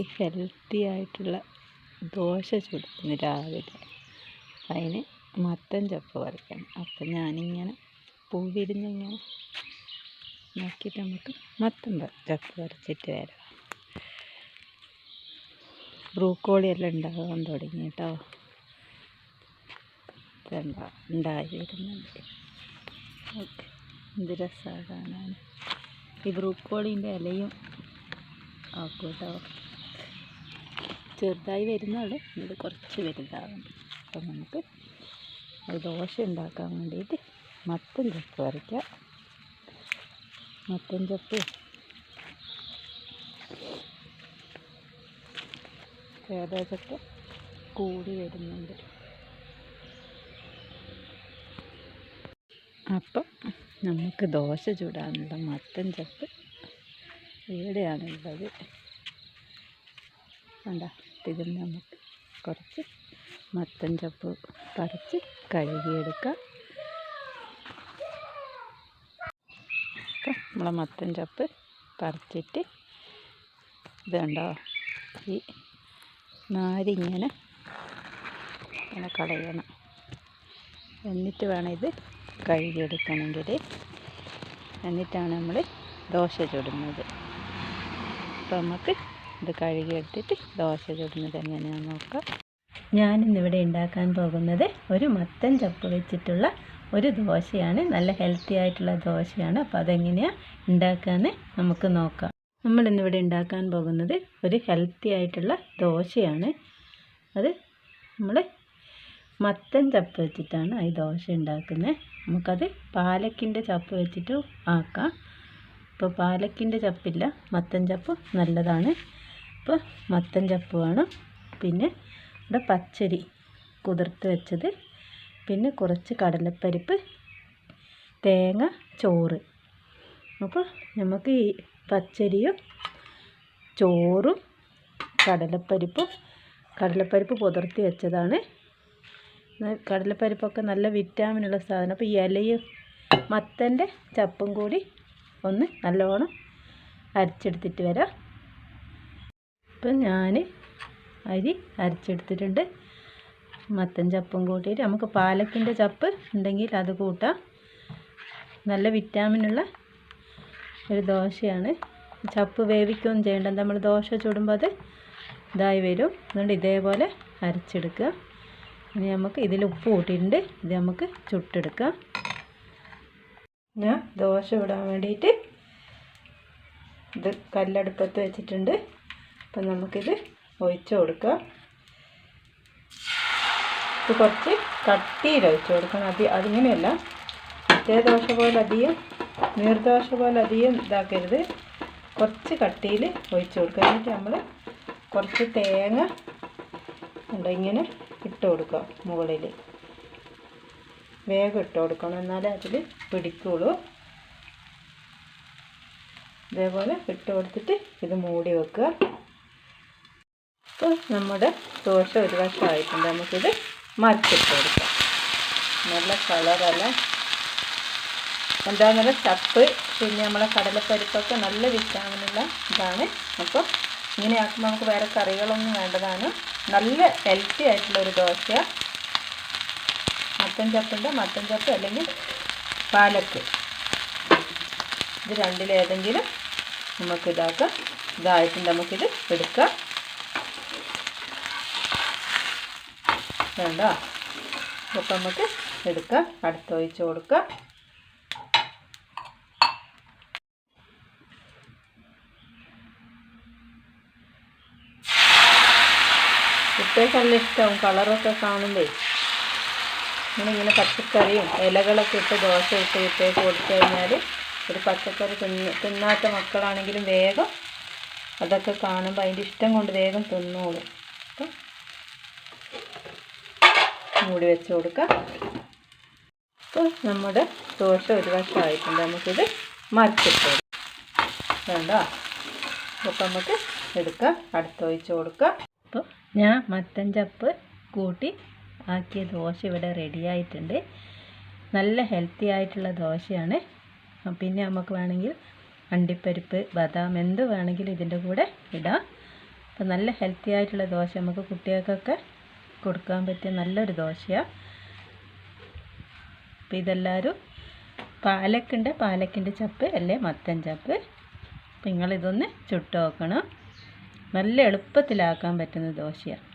ഒരു ഹെൽത്തി ആയിട്ടുള്ള ദോശ ചുടുന്നു രാവിലെ. അതിന് മത്തൻ ചപ്പ് പറിക്കണം അപ്പം ഞാനിങ്ങനെ പൂവിരിഞ്ഞിങ്ങനെ നോക്കിയിട്ട് നമുക്ക് മത്തൻ പ- ചപ്പ് പറിച്ചിട്ട് വരാം. ബ്രൂക്കോളി എല്ലാം ഉണ്ടാകാൻ തുടങ്ങി കേട്ടോ. ഉണ്ടായി വരുന്നുണ്ട്. ഓക്കെ. എന്ത് രസമാണ് കാണാൻ. ഈ ബ്രൂക്കോളീന്റെ ഇലയും ആക്കും കേട്ടോ. ചെറുതായി വരുന്നുള്ളൂ. ഇത് കുറച്ച് വലുതാകും അപ്പം നമുക്ക് ദോശ ഉണ്ടാക്കാൻ വേണ്ടിയിട്ട് മത്തൻ ചപ്പ് വരയ്ക്കാം. മത്തൻ ചപ്പ് ഏകദേശമൊക്കെ കൂടി വരുന്നുണ്ട്. അപ്പം നമുക്ക് ദോശ ചൂടാനുള്ള മത്തൻ ചപ്പ് ഇവിടെയാണുള്ളത്. കണ്ട? ഇതിൽ നമുക്ക് കുറച്ച് മത്തൻ ചപ്പ് പറിച്ച് കഴുകിയെടുക്കാം. അപ്പം നമ്മളെ മത്തൻ ചപ്പ് പറിച്ചിട്ട് ഇതുണ്ടോ? ഈ നാരിങ്ങനെ ഇങ്ങനെ കളയണം. എന്നിട്ട് വേണം ഇത് കഴുകിയെടുക്കണമെങ്കിൽ എന്നിട്ടാണ് നമ്മൾ ദോശ ചുടുന്നത്. അപ്പം നമുക്ക് ഇത് കഴുകിയെടുത്തിട്ട് ദോശ ചുടുന്നത് എങ്ങനെയാണെന്ന് നോക്കാം. ഞാനിന്നിവിടെ ഉണ്ടാക്കാൻ പോകുന്നത് ഒരു മത്തൻ ചപ്പ് വെച്ചിട്ടുള്ള ഒരു ദോശയാണ്. നല്ല ഹെൽത്തി ആയിട്ടുള്ള ദോശയാണ്. അപ്പോൾ അതെങ്ങനെയാണ് ഉണ്ടാക്കാമെന്ന് നമുക്ക് നോക്കാം. നമ്മളിന്നിവിടെ ഉണ്ടാക്കാൻ പോകുന്നത് ഒരു ഹെൽത്തി ആയിട്ടുള്ള ദോശയാണ്. അത് നമ്മൾ മത്തൻ ചപ്പ് വെച്ചിട്ടാണ് ഈ ദോശ ഉണ്ടാക്കുന്നത്. നമുക്കത് പാലക്കിന്റെ ചപ്പ് വെച്ചിട്ട് ആക്കാം. ഇപ്പോൾ പാലക്കിന്റെ ചപ്പില്ല മത്തൻ ചപ്പ് നല്ലതാണ്. അപ്പോൾ മത്തൻ ചപ്പ് വേണം. പിന്നെ ഇവിടെ പച്ചരി കുതിർത്ത് വെച്ചത്. പിന്നെ കുറച്ച് കടലപ്പരിപ്പ് തേങ്ങ ചോറ്. അപ്പോൾ നമുക്ക് ഈ പച്ചരിയും ചോറും കടലപ്പരിപ്പും കടലപ്പരിപ്പ് പുതിർത്തി വെച്ചതാണ്. കടലപ്പരിപ്പൊക്കെ നല്ല വിറ്റാമിനുള്ള സാധനം. അപ്പോൾ ഇലയും മത്തന്റെ ചപ്പും കൂടി ഒന്ന് നല്ലോണം അരച്ചെടുത്തിട്ട് വരാം. ഇപ്പം ഞാൻ അരി അരച്ചെടുത്തിട്ടുണ്ട്. മത്തൻ ചപ്പും കൂട്ടിയിട്ട് നമുക്ക് പാലക്കിന്റെ ചപ്പ് ഉണ്ടെങ്കിൽ അത് കൂട്ടാം. നല്ല വിറ്റാമിനുള്ള ഒരു ദോശയാണ്. ചപ്പ് വേവിക്കുകയൊന്നും ചെയ്യേണ്ട നമ്മൾ ദോശ ചുടുമ്പോൾ അത് ഇതായി വരും. അതുകൊണ്ട് ഇതേപോലെ അരച്ചെടുക്കുക. ഇനി നമുക്ക് ഇതിൽ ഉപ്പ് കൂട്ടിയിട്ടുണ്ട്. ഇത് നമുക്ക് ചുട്ടെടുക്കാം. ഞാൻ ദോശ ഇടാൻ വേണ്ടിയിട്ട് ഇത് കല്ലടുപ്പത്ത് വെച്ചിട്ടുണ്ട്. അപ്പം നമുക്കിത് ഒഴിച്ച് കൊടുക്കുക. ഇത് കുറച്ച് കട്ടിയിൽ ഒഴിച്ച് കൊടുക്കണം. അതി അതിങ്ങനെയല്ല. മറ്റേ ദോശ പോലെ അധികം നീർദോശ പോലെ അധികം ഇതാക്കരുത്. കുറച്ച് കട്ടിയിൽ ഒഴിച്ച് കൊടുക്കുക. എന്നിട്ട് നമ്മൾ കുറച്ച് തേങ്ങ ഉണ്ട് ഇങ്ങനെ ഇട്ട് കൊടുക്കുക മുകളിൽ. വേഗം ഇട്ട് കൊടുക്കണം. എന്നാലേ അതിൽ പിടിക്കുള്ളൂ. ഇതേപോലെ ഇട്ട് കൊടുത്തിട്ട് ഇത് മൂടി വെക്കുക. അപ്പോൾ നമ്മുടെ ദോശ ഒരു വശമായിട്ടുണ്ട്. നമുക്കിത് മറിച്ചിട്ട് കൊടുക്കാം നല്ല കളറല്ല? എന്താണെന്നുള്ള ചപ്പ്. പിന്നെ നമ്മളെ കടലപ്പരിപ്പൊക്കെ നല്ല വിറ്റാമിനുള്ള ഇതാണ്. അപ്പോൾ ഇങ്ങനെ ആക്കുമ്പോൾ നമുക്ക് വേറെ കറികളൊന്നും വേണ്ടതാണ്. നല്ല ഹെൽത്തി ആയിട്ടുള്ള ഒരു ദോശ മത്തൻ ചപ്പുണ്ട്? മത്തൻ ചപ്പ് അല്ലെങ്കിൽ പാലക്ക്. ഇത് രണ്ടിലേതെങ്കിലും നമുക്ക് ഇതായിട്ട് നമുക്കിത് എടുക്കാം. വേണ്ട. അപ്പം നമുക്ക് എടുക്കാം. അടുത്ത് ഒഴിച്ച് കൊടുക്കാം. കുട്ടികൾക്ക് ഇഷ്ടം? കളറൊക്കെ കാണുമ്പോൾ നമ്മളിങ്ങനെ പച്ചക്കറിയും ഇലകളൊക്കെ ഇട്ട് ദോശ ഇട്ട് കുട്ടികൾക്ക് കൊടുത്തു കഴിഞ്ഞാൽ ഒരു പച്ചക്കറി തിന്ന് തിന്നാത്ത മക്കളാണെങ്കിലും വേഗം അതൊക്കെ കാണുമ്പോൾ അതിന്റെ ഇഷ്ടം കൊണ്ട് വേഗം തിന്നോളും അപ്പം മൂടി വെച്ച് കൊടുക്കാം അപ്പോൾ നമ്മുടെ ദോശ ഒരു വശമായിട്ടുണ്ട്. നമുക്കിത് മറിച്ചിട്ട് വേണ്ടോ. അപ്പോൾ നമുക്ക് എടുക്കാം. അടുത്ത് ഒഴിച്ച് കൊടുക്കാം. അപ്പോൾ ഞാൻ മത്തൻ ചപ്പ് കൂട്ടി ആക്കിയ ദോശ ഇവിടെ റെഡിയായിട്ടുണ്ട് നല്ല ഹെൽത്തി ആയിട്ടുള്ള ദോശയാണ്. പിന്നെ നമുക്ക് വേണമെങ്കിൽ അണ്ടിപ്പരിപ്പ് ബദാം എന്ത് വേണമെങ്കിലും ഇതിന്റെ കൂടെ ഇടാം. അപ്പം നല്ല ഹെൽത്തി ആയിട്ടുള്ള ദോശ നമുക്ക് കുട്ടികൾക്കൊക്കെ കൊടുക്കാൻ പറ്റിയ നല്ലൊരു ദോശയാണ് അപ്പം ഇതെല്ലാവരും പാലക്കുണ്ട് പാലക്കിന്റെ ചപ്പ് അല്ലേ മത്തൻ ചപ്പ്. അപ്പം നിങ്ങളിതൊന്ന് ചുട്ട് നോക്കണം. നല്ല എളുപ്പത്തിലാക്കാൻ പറ്റുന്ന ദോശയാണ്